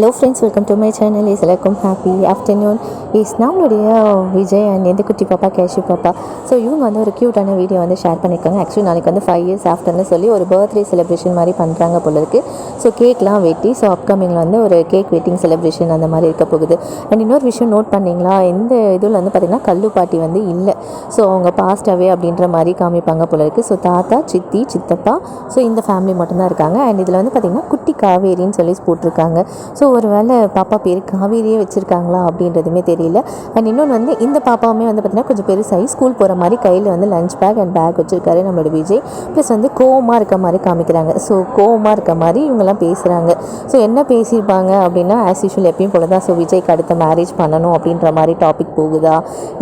Hello friends welcome to my channel is எல்லாருக்கும் happy afternoon is நம்மளுடைய Vijay and எந்த குட்டி பாப்பா கேஷு பாப்பா. ஸோ இவங்க வந்து ஒரு க்யூட்டான வீடியோ வந்து ஷேர் பண்ணியிருக்காங்க ஆக்சுவலி நாளைக்கு வந்து ஃபைவ் இயர்ஸ் ஆஃப்டர்னு சொல்லி ஒரு பர்த்டே செலிப்ரேஷன் மாதிரி பண்ணுறாங்க போல இருக்குது ஸோ கேக்லாம் வெட்டி ஸோ அப்கமிங்கில் வந்து ஒரு கேக் வெட்டிங் செலிப்ரேஷன் அந்த மாதிரி இருக்க போகுது. அண்ட் இன்னொரு விஷயம் நோட் பண்ணீங்களா? இந்த இதில் வந்து பார்த்திங்கன்னா கல்லு பாட்டி வந்து இல்லை. ஸோ அவங்க பாஸ்ட் அப்படின்ற மாதிரி காமிப்பாங்க போல இருக்குது ஸோ தாத்தா சித்தி சித்தப்பா ஸோ இந்த ஃபேமிலி மட்டும்தான் இருக்காங்க. அண்ட் இதில் வந்து பார்த்திங்கன்னா குட்டி காவேரின்னு சொல்லி போட்டிருக்காங்க. ஸோ ஸோ ஒரு வேளை பாப்பா பேர் காவேரியே வச்சுருக்காங்களா அப்படின்றதுமே தெரியல. அண்ட் இன்னொன்று வந்து இந்த பாப்பாவுமே வந்து பார்த்திங்கன்னா கொஞ்சம் பெருசாகி ஸ்கூல் போகிற மாதிரி கையில் வந்து லஞ்ச் பேக் அண்ட் பேக் வச்சுருக்காரு நம்மளோட விஜய். ப்ளஸ் வந்து கோவமாக இருக்க மாதிரி காமிக்கிறாங்க. ஸோ கோவமாக இருக்க மாதிரி இவங்கெல்லாம் பேசுகிறாங்க ஸோ என்ன பேசியிருப்பாங்க அப்படின்னா ஆஸ் யூஷுவல் எப்பயும் போல தான் ஸோ விஜய்க்கு அடுத்த மேரேஜ் பண்ணணும் அப்படின்ற மாதிரி டாபிக் போகுதா?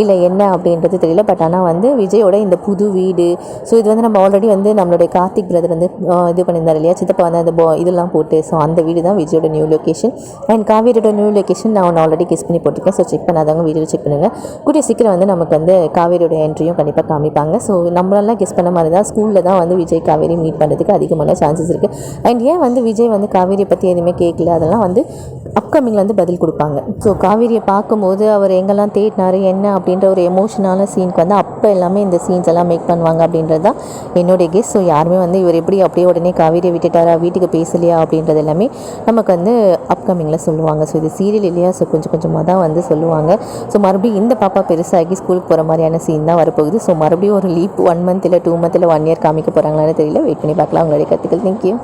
இல்லை என்ன அப்படின்றது தெரியல. பட் ஆனால் வந்து விஜயோட இந்த புது வீடு ஸோ இது வந்து நம்ம ஆல்ரெடி வந்து நம்மளுடைய கார்த்திக் பிரதர் வந்து இது பண்ணியிருந்தார் இல்லையா? சித்தப்பா வந்து அந்த போ இதெல்லாம் போட்டு ஸோ அந்த வீடு தான் விஜயோட நியூ லொக்கேஷன் அண்ட் காவேரியோட நியூ லொக்கேஷன் நான் ஒன்று ஆல்ரெடி கெஸ் பண்ணி போட்டிருக்கேன். ஸோ செக் பண்ணாதவங்க வீடியோ செக் பண்ணுங்கள் கூடிய சீக்கிரம் வந்து நமக்கு வந்து காவேரியோட என்ட்ரியும் கண்டிப்பாக காமிப்பாங்க. ஸோ நம்மளெல்லாம் கெஸ் பண்ண மாதிரி தான். ஸ்கூலில் தான் வந்து விஜய் காவேரி மீட் பண்ணுறதுக்கு அதிகமான சான்சஸ் இருக்குது அண்ட் ஏன் வந்து விஜய் வந்து காவேரியை பற்றி எதுவுமே கேட்கல அதெல்லாம் வந்து அப்கமிங்கில் வந்து பதில் கொடுப்பாங்க. ஸோ காவேரியை பார்க்கும்போது அவர் எங்கெல்லாம் தேடினாரு என்ன அப்படின்ற ஒரு எமோஷனான சீனுக்கு வந்து அப்போ எல்லாமே இந்த சீன்ஸ் எல்லாம் மேக் பண்ணுவாங்க அப்படின்றது தான் என்னுடைய கெஸ் ஸோ யாருமே வந்து இவர் எப்படி அப்படியே உடனே காவேரியை விட்டுட்டாரா வீட்டுக்கு பேசலையா அப்படின்றது எல்லாமே நமக்கு வந்து அப் அப்கமிங்கில் சொல்லுவாங்க. ஸோ இது சீரியல் இல்லையா? ஸோ கொஞ்சம் கொஞ்சமாக தான் வந்து சொல்லுவாங்க. ஸோ மறுபடியும் இந்த பாப்பா பெருசாகி ஸ்கூலுக்கு போகிற மாதிரியான சீன் தான் வரப்போகுது. ஸோ மறுபடியும் ஒரு லீப் ஒன் மந்த் இல்லை டூ மந்த் இல்லை ஒன் இயர் காமிக்க போகிறாங்களான்னு தெரியல. வெயிட் பண்ணி பார்க்கலாம். உங்களுடைய கருத்துக்கள். தேங்க்யூ